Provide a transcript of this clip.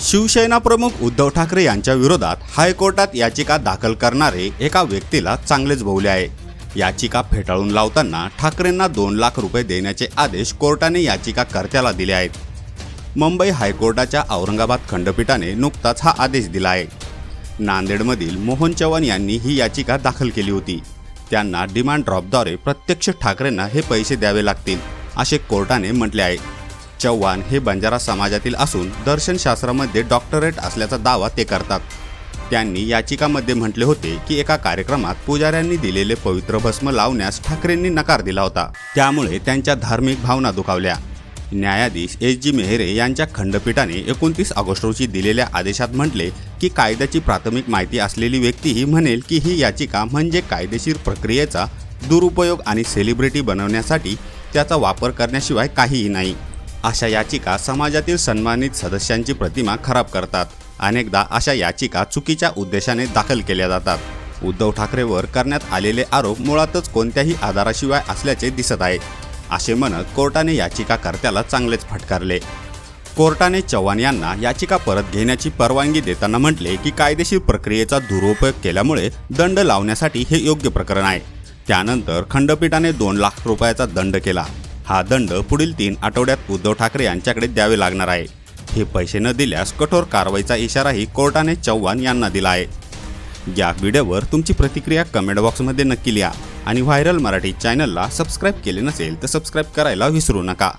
शिवसेना प्रमुख उद्धव ठाकरे यांच्या विरोधात हायकोर्टात याचिका दाखल करणारे एका व्यक्तीला चांगलेच भोवले आहे. याचिका फेटाळून लावताना ठाकरेंना दोन लाख रुपये देण्याचे आदेश कोर्टाने याचिकाकर्त्याला दिले आहेत. मुंबई हायकोर्टाच्या औरंगाबाद खंडपीठाने नुकताच हा आदेश दिला आहे. नांदेडमधील मोहन चव्हाण यांनी ही याचिका दाखल केली होती. त्यांना डिमांड ड्रॉपद्वारे प्रत्यक्ष ठाकरेंना हे पैसे द्यावे लागतील असे कोर्टाने म्हटले आहे. चव्हाण हे बंजारा समाजातील असून दर्शनशास्त्रामध्ये डॉक्टरेट असल्याचा दावा ते करतात. त्यांनी याचिकामध्ये म्हटले होते की एका कार्यक्रमात पुजाऱ्यांनी दिलेले पवित्र भस्म लावण्यास ठाकरेंनी नकार दिला होता. त्यामुळे त्यांच्या धार्मिक भावना दुखावल्या. न्यायाधीश एस जी मेहरे यांच्या खंडपीठाने एकोणतीस ऑगस्ट रोजी दिलेल्या आदेशात म्हटले की कायद्याची प्राथमिक माहिती असलेली व्यक्तीही म्हणेल की ही याचिका म्हणजे कायदेशीर प्रक्रियेचा दुरुपयोग आणि सेलिब्रिटी बनवण्यासाठी त्याचा वापर करण्याशिवाय काहीही नाही. अशा याचिका समाजातील सन्मानित सदस्यांची प्रतिमा खराब करतात. अनेकदा अशा याचिका चुकीच्या उद्देशाने दाखल केल्या जातात. उद्धव ठाकरेवर करण्यात आलेले आरोप मुळातच कोणत्याही आधाराशिवाय असल्याचे दिसत आहे. असे म्हणत कोर्टाने याचिकाकर्त्याला चांगलेच फटकारले. कोर्टाने चव्हाण यांना याचिका परत घेण्याची परवानगी देताना म्हटले की कायदेशीर प्रक्रियेचा दुरुपयोग केल्यामुळे दंड लावण्यासाठी हे योग्य प्रकरण आहे. त्यानंतर खंडपीठाने दोन लाख रुपयाचा दंड केला. हा दंड पुढील तीन आठवड्यात उद्धव ठाकरे यांच्याकडे द्यावे लागणार आहे. हे पैसे न दिल्यास कठोर कारवाईचा इशाराही कोर्टाने चव्हाण यांना दिला आहे. या व्हिडिओवर तुमची प्रतिक्रिया कमेंट बॉक्समध्ये नक्की लिहा आणि व्हायरल मराठी चॅनलला सबस्क्राईब केले नसेल तर सबस्क्राईब करायला विसरू नका.